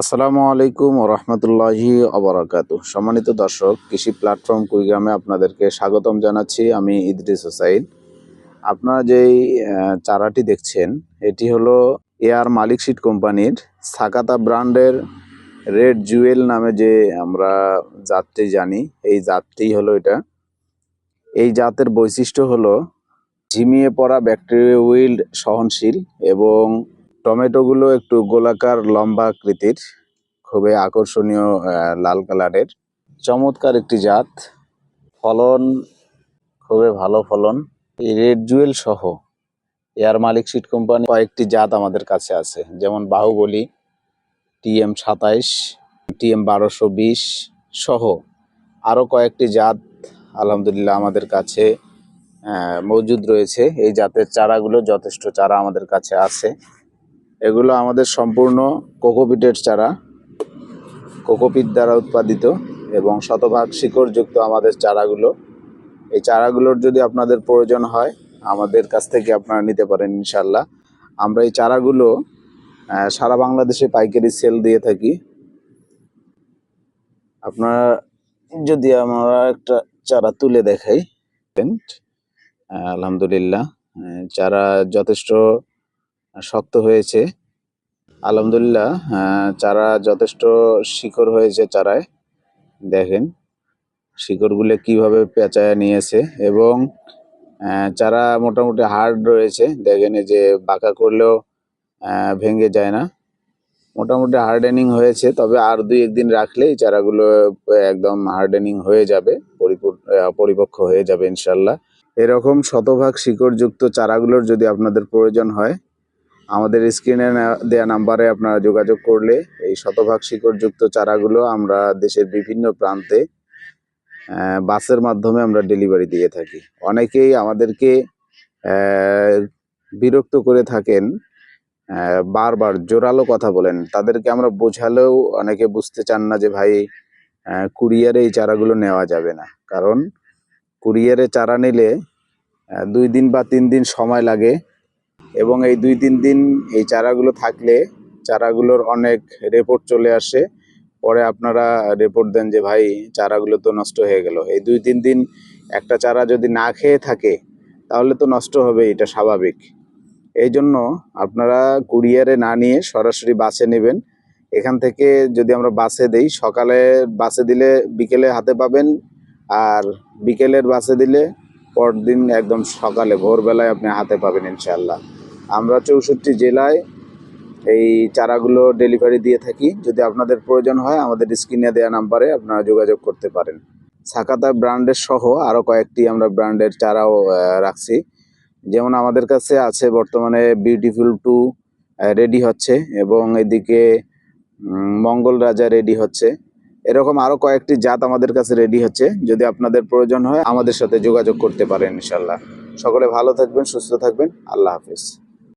আসসালামু আলাইকুম রহমতুল্লাহি অবরাকাত সম্মানিত দর্শক, কৃষি প্ল্যাটফর্ম কুড়িগ্রামে আপনাদেরকে স্বাগতম জানাচ্ছি আমি ইদ্রিস হোসাইন। আপনারা যেই চারাটি দেখছেন, এটি হলো এয়ার মালিক সিড কোম্পানির সাকাতা ব্র্যান্ডের রেড জুয়েল নামে যে আমরা জাতটি জানি, এই জাতটি হলো এটা। এই জাতের বৈশিষ্ট্য হলো ঝিমিয়ে পড়া ব্যাকটেরিয়া উইল্ড সহনশীল এবং টমেটোগুলো একটু গোলাকার, লম্বা আকৃতির, খুবই আকর্ষণীয় লাল কালারের। চমৎকার একটি জাত। ফলন, খুবই ভালো ফলন। রেড জুয়েল সহ এয়ার মালিক সিট কোম্পানি কয়েকটি জাত আমাদের কাছে আছে। যেমন বাহুবলী টিএম সাতাইশ টিএম বারোশো বিশ সহ আরও কয়েকটি জাত আলহামদুলিল্লাহ আমাদের কাছে মজুদ রয়েছে। এই জাতের চারাগুলো যথেষ্ট চারা আমাদের কাছে আছে। এগুলো আমাদের সম্পূর্ণ কোকোপিটের চারা। কোকোপিট দ্বারা উৎপাদিত এবং শতভাগ শিকড়যুক্ত আমাদের চারাগুলো। এই চারাগুলোর যদি আপনাদের প্রয়োজন হয়, আমাদের কাছ থেকে আপনারা নিতে পারেন ইনশাল্লাহ আমরা এই চারাগুলো সারা বাংলাদেশে পাইকারি সেল দিয়ে থাকি। আপনারা যদি আমরা একটা চারা তুলে দেখাই আলহামদুলিল্লাহ চারা যথেষ্ট শক্ত হয়েছে। আলহামদুলিল্লাহ চারা যথেষ্ট শিকড় হয়েছে চারায়। দেখেন, শিকড়গুলো কীভাবে পেঁচায় নিয়েছে এবং চারা মোটামুটি হার্ড রয়েছে। দেখেন যে বাঁকা করলেও ভেঙে যায় না। মোটামুটি হার্ডেনিং হয়েছে, তবে আর দুই একদিন রাখলে এই চারাগুলো একদম হার্ডেনিং হয়ে যাবে পরিপক্ক হয়ে যাবে ইনশাল্লাহ এরকম শতভাগ শিকড়যুক্ত চারাগুলোর যদি আপনাদের প্রয়োজন হয় আমাদের স্ক্রিনে দেওয়া নাম্বারে আপনারা যোগাযোগ করলে এই শতভাগ শিকড়যুক্ত চারাগুলো আমরা দেশের বিভিন্ন প্রান্তে বাসের মাধ্যমে আমরা ডেলিভারি দিয়ে থাকি। অনেকেই আমাদেরকে বিরক্ত করে থাকেন বারবার জোরালো কথা বলেন। তাদেরকে আমরা বোঝালেও অনেকে বুঝতে চান না যে ভাই কুরিয়ারে এই চারাগুলো নেওয়া যাবে না। কারণ কুরিয়ারে চারা নিলে দুই দিন বা তিন দিন সময় লাগে। এবং এই দুই তিন দিন এই চারাগুলো থাকলে চারাগুলোর অনেক রেপোর্ট চলে আসে। পরে আপনারা রেপোর্ট দেন যে, ভাই, চারাগুলো তো নষ্ট হয়ে গেল। এই দুই তিন দিন একটা চারা যদি না খেয়ে থাকে, তাহলে তো নষ্ট হবে, এটা স্বাভাবিক। এই জন্য আপনারা কুরিয়ারে না নিয়ে সরাসরি বাসে নেবেন। এখান থেকে যদি আমরা বাসে দেই, সকালে বাসে দিলে বিকেলে হাতে পাবেন, আর বিকেলের বাসে দিলে পরদিন একদম সকালে, ভোরবেলায় আপনি হাতে পাবেন ইনশাল্লাহ আমরা চৌষট্টি জেলায় এই চারাগুলো ডেলিভারি দিয়ে থাকি। যদি আপনাদের প্রয়োজন হয়, আমাদের স্ক্রিনে দেওয়া নাম্বারে আপনারা যোগাযোগ করতে পারেন। সাকাতা ব্র্যান্ডের সহ আরও কয়েকটি আমরা ব্র্যান্ডের চারাও রাখছি। যেমন আমাদের কাছে আছে বর্তমানে বিউটিফুল টু রেডি হচ্ছে এবং এদিকে মঙ্গল রাজা রেডি হচ্ছে। এরকম আরও কয়েকটি জাত আমাদের কাছে রেডি হচ্ছে। যদি আপনাদের প্রয়োজন হয়, আমাদের সাথে যোগাযোগ করতে পারেন ইনশাল্লাহ সকলে ভালো থাকবেন, সুস্থ থাকবেন। আল্লাহ হাফিজ।